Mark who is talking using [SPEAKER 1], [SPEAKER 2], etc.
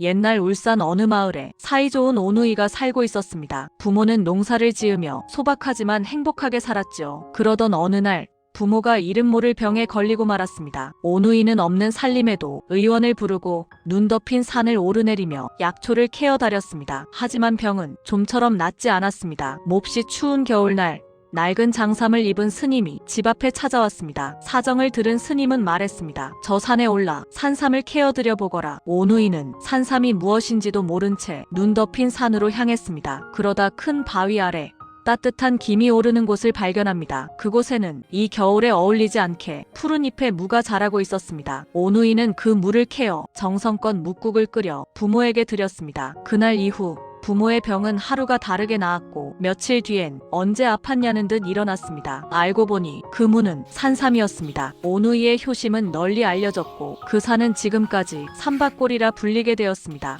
[SPEAKER 1] 옛날 울산 어느 마을에 사이좋은 오누이가 살고 있었습니다. 부모는 농사를 지으며 소박하지만 행복하게 살았죠. 그러던 어느 날 부모가 이름 모를 병에 걸리고 말았습니다. 오누이는 없는 살림에도 의원을 부르고 눈 덮인 산을 오르내리며 약초를 캐어 다렸습니다. 하지만 병은 좀처럼 낫지 않았습니다. 몹시 추운 겨울날 낡은 장삼을 입은 스님이 집 앞에 찾아왔습니다. 사정을 들은 스님은 말했습니다. 저 산에 올라 산삼을 캐어드려 보거라. 오누이는 산삼이 무엇인지도 모른 채 눈 덮인 산으로 향했습니다. 그러다 큰 바위 아래 따뜻한 김이 오르는 곳을 발견합니다. 그곳에는 이 겨울에 어울리지 않게 푸른 잎에 무가 자라고 있었습니다. 오누이는 그 무를 캐어 정성껏 묵국을 끓여 부모에게 드렸습니다. 그날 이후 부모의 병은 하루가 다르게 나았고 며칠 뒤엔 언제 아팠냐는 듯 일어났습니다. 알고 보니 그 무는 산삼이었습니다. 오누이의 효심은 널리 알려졌고 그 산은 지금까지 삼박골이라 불리게 되었습니다.